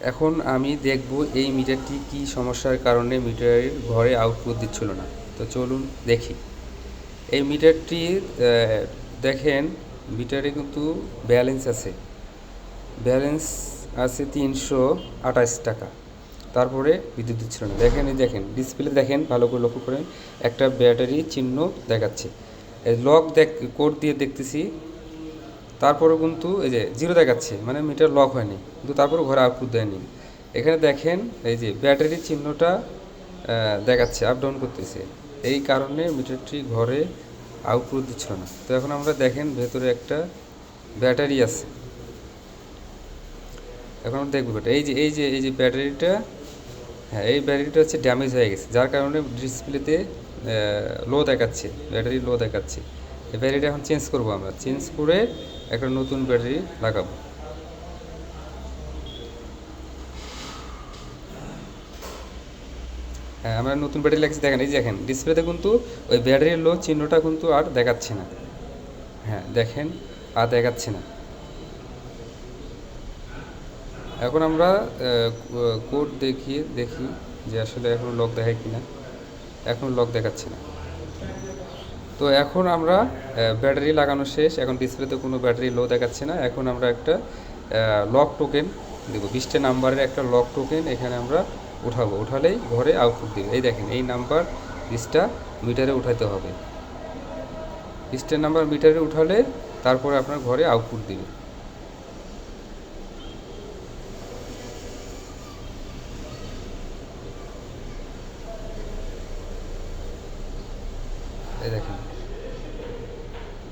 এখন আমি দেখব এই মিটারটি কি সমস্যার কারণে মিটারের ঘরে আউটপুট দিচ্ছিল না। তো চলুন দেখি। এই মিটারটি দেখেন, মিটারে কিন্তু ব্যালেন্স আছে। ব্যালেন্স আছে তিনশো আঠাশ টাকা। তারপরে বিদ্যুৎ দিচ্ছিল না। দেখেন, এই দেখেন ডিসপ্লে দেখেন, ভালো করে লক্ষ্য করেন, একটা ব্যাটারি চিহ্ন দেখাচ্ছে। লক দেখ কোড দিয়ে দেখতেছি তারপরে কিন্তু এই যে জিরো দেখাচ্ছে মানে মিটার লক হয়নি। কিন্তু তারপরে ঘরে আউটপুট দেয়নি। এখানে দেখেন এই যে ব্যাটারির চিহ্নটা দেখাচ্ছে আপ ডাউন করতেছে। এই কারণে মিটারটি ঘরে আউটপুট দিচ্ছিল না। তো এখন আমরা দেখেন ভেতরে একটা ব্যাটারি আছে। এখন আমরা দেখব এই যে এই যে এই যে ব্যাটারিটা হ্যাঁ এই ব্যাটারিটা হচ্ছে ড্যামেজ হয়ে গেছে, যার কারণে ডিসপ্লেতে লো দেখাচ্ছে ব্যাটারি লো দেখাচ্ছে। এই ব্যাটারিটা এখন চেঞ্জ করব আমরা। চেঞ্জ করে একটা নতুন ব্যাটারি লাগাবো। হ্যাঁ আমরা নতুন ব্যাটারি লাগছে, দেখেন, এই দেখেন, ডিসপ্লেতে কিন্তু ওই ব্যাটারির লো চিহ্নটা কিন্তু আর দেখাচ্ছে না। হ্যাঁ দেখেন, আর দেখাচ্ছে না। এখন আমরা কোড দেখিয়ে দেখি যে আসলে এখন লক দেখায় কিনা। এখন লক দেখাচ্ছে না। তো এখন আমরা ব্যাটারি লাগানো শেষ। এখন ডিসপ্লেতে কোনো ব্যাটারি লো দেখাচ্ছে না। এখন আমরা একটা লক টোকেন দেবো। বিশটা নাম্বারের একটা লক টোকেন এখানে আমরা উঠাবো। উঠালেই ঘরে আউটপুট দিবে। এই দেখেন, এই নাম্বার বিশটা মিটারে উঠাতে হবে। বিশটা নাম্বার মিটারে উঠালে তারপরে আপনার ঘরে আউটপুট দিবে। দেখেন।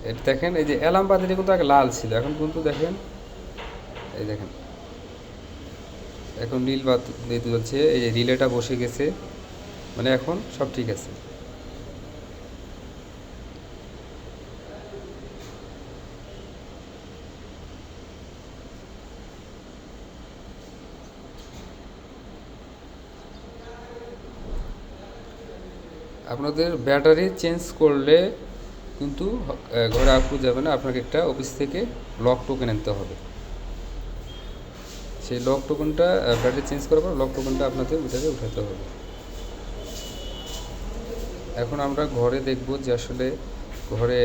এটা দেখেন, এই যে অ্যালার্ম বাতিটা কিন্তু আগে লাল ছিল, এখন কিন্তু দেখেন, এই দেখেন। এখন নীল বাতি চলছে এই যে রিলেটা বসে গেছে মানে এখন সব ঠিক আছে। আপনাদের ব্যাটারি চেঞ্জ করলে কিন্তু ঘরে আউটপুট যাবে না। আপনাকে একটা অফিস থেকে লক টোকেন আনতে হবে। সেই লক টোকেনটা ব্যাটারি চেঞ্জ করার পর লক টোকেনটা আপনাদের মিটারে উঠাতে হবে। এখন আমরা ঘরে দেখব যে আসলে ঘরে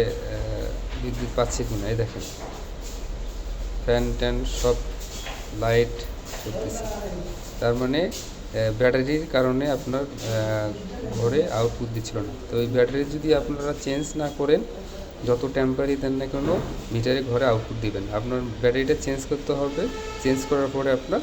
বিদ্যুৎ পাচ্ছে কিনা। এই দেখেন। ফ্যান ট্যান সব লাইট চলতেছে। তার মানে ব্যাটারির কারণে আপনার ঘরে আউটপুট দিচ্ছিল না। তো এই ব্যাটারি যদি আপনারা চেঞ্জ না করেন, যত টেম্পারি দেন না কেন মিটারে ঘরে আউটপুট দিবেন আপনার ব্যাটারিটা চেঞ্জ করতে হবে। চেঞ্জ করার পরে আপনার